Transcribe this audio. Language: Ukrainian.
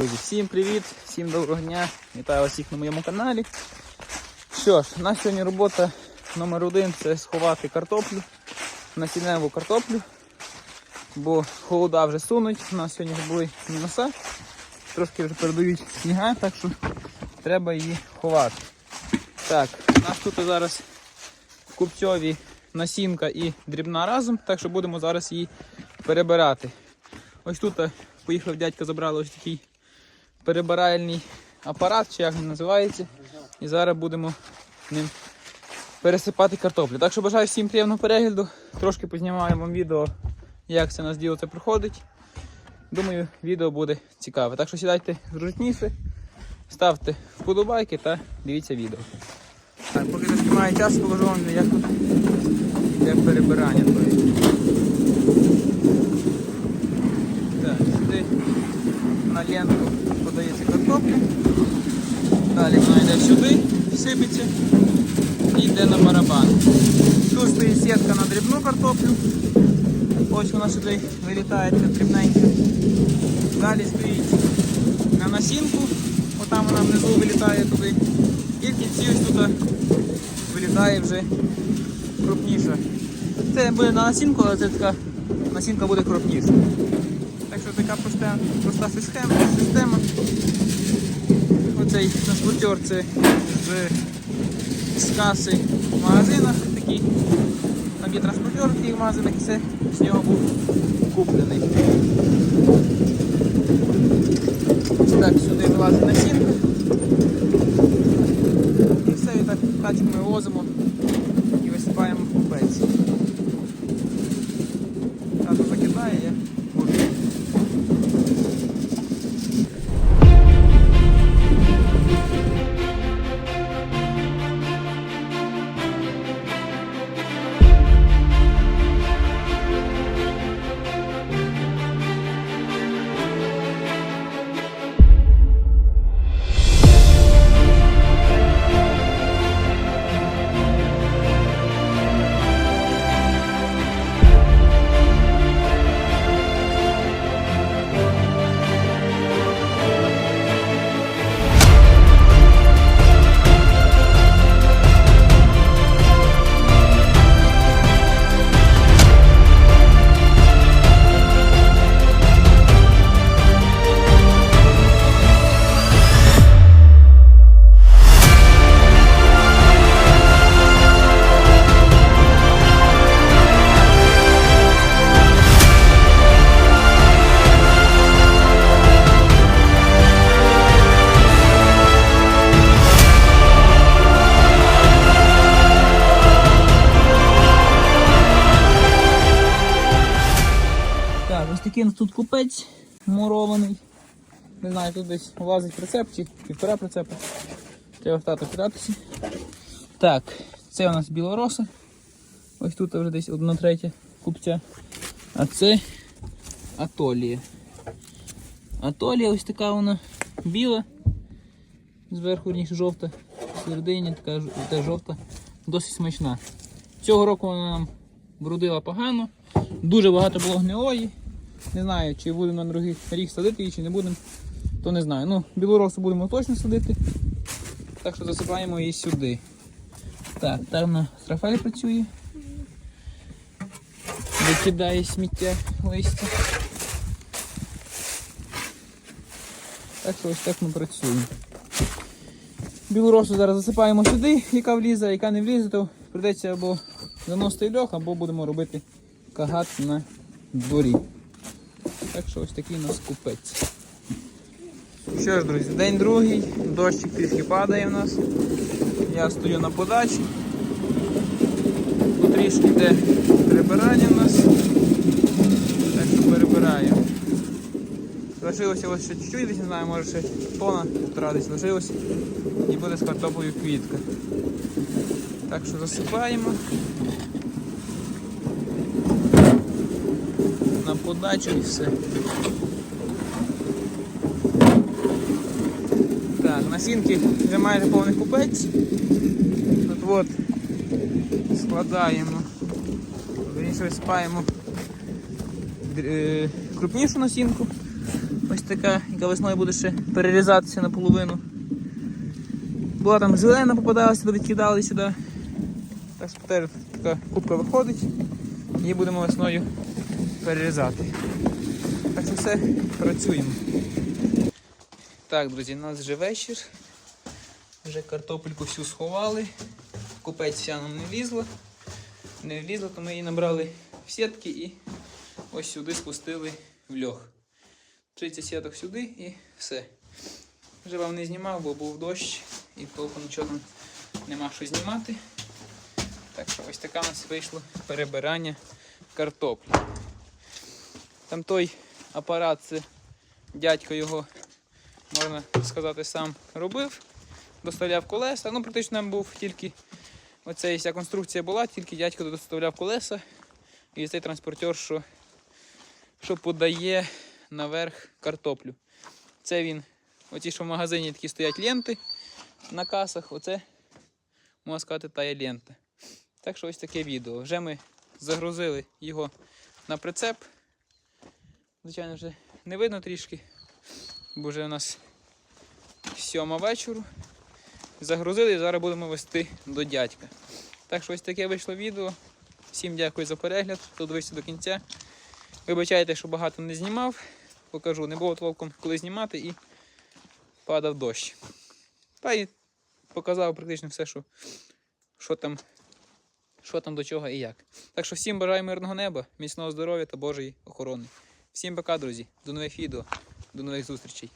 Друзі, всім привіт, всім доброго дня. Вітаю вас всіх на моєму каналі. Що ж, у нас сьогодні робота номер один це сховати картоплю, насінневу картоплю, бо холода вже сунуть. У нас сьогодні були мінуса, трошки вже передають сніга, так що треба її ховати. Так, у нас тут зараз купцьові насінка і дрібна разом, так що будемо зараз її перебирати. Ось тут е, поїхав дядько, забрали ось такий перебиральний апарат, чи як він називається. І зараз будемо ним пересипати картоплю. Так що бажаю всім приємного перегляду. Трошки познімаємо вам відео, як це у нас діло це проходить. Думаю, відео буде цікаве. Так що сідайте зручніше, ставте вподобайки та дивіться відео. Так, поки не немає часу, покажу вам, як тут як перебирання. Так, сюди на ленту подається картопля. Далі вона йде сюди, сипеться і йде на барабан. Тут стоїть сітка на дрібну картоплю. Ось вона сюди вилітає ця дрібненька. Далі стоїть на насінку, отам вона внизу вилітає туди. І в кінці ось тут вилітає вже крупніша. Це буде на насінку, але це така насінка буде крупніша. Що така проста, проста система. система. Оцей транспортер це з, з каси в магазинах такі. Там є транспортер в таких магазинах і це з нього був куплений. Так, сюди вилазить насінка. І все, і так катик ми возимо ось такий нас тут купець мурований. Не знаю, тут десь влазить прицеп чи півтора прицепа. Треба в тато питатися. Так, це у нас білороса. Ось тут вже десь одна третя купця. А це атолія. Атолія ось така вона біла. Зверху верніше жовта, всередині така теж жовта, досить смачна. Цього року вона нам брудила погано, дуже багато було гнилої. Не знаю, чи будемо на другий рік садити її, чи не будемо, то не знаю. Ну, білоросу будемо точно садити. Так що засипаємо її сюди. Так, там на Рафаель працює. Викидає сміття листя. Так що ось так ми працюємо. Білоросу зараз засипаємо сюди, яка влізе, а яка не влізе, то прийдеться або заносити льох, або будемо робити кагат на дворі. Так що ось такий у нас купець. Що ж, друзі, день другий, дощик трішки падає в нас. Я стою на подачі. Тут трішки йде прибирання в нас. Так що перебираю. Лишилося ось ще чуть-чуть, десь не знаю, може ще тона півтора десь лишилось. І буде з картоплею квітка. Так що засипаємо. Подачу і все. Так, насінки вже майже повний купець. Тут от складаємо, верніше висипаємо е, крупнішу насінку. Ось така, яка весною буде ще перерізатися наполовину. Була там зелена попадалася, то відкидали сюди. Так що тепер така кубка виходить. Її будемо весною перерізати. Так що все, працюємо. Так, друзі, у нас вже вечір. Вже картопельку всю сховали. Купець вся нам не влізла. Не влізла, то ми її набрали в сітки і ось сюди спустили в льох. 30 сіток сюди і все. Вже вам не знімав, бо був дощ і толком нічого нема що знімати. Так що ось таке у нас вийшло перебирання картоплі. Там той апарат, це дядько його, можна сказати, сам робив, доставляв колеса. Ну, практично був тільки оця вся конструкція була, тільки дядько доставляв колеса і цей транспортер, що, що подає наверх картоплю. Це він, оці, що в магазині такі стоять ленти на касах, оце, можна сказати, та лента. Так що ось таке відео. Вже ми загрузили його на прицеп. Звичайно, вже не видно трішки, бо вже у нас сьома вечору. Загрузили і зараз будемо вести до дядька. Так що ось таке вийшло відео. Всім дякую за перегляд, хто дивився до кінця. Вибачайте, що багато не знімав. Покажу, не було толком коли знімати і падав дощ. Та й показав практично все, що, що, там, що там до чого і як. Так що всім бажаю мирного неба, міцного здоров'я та Божої охорони. Всім пока, друзі. До нових відео, до нових зустрічей.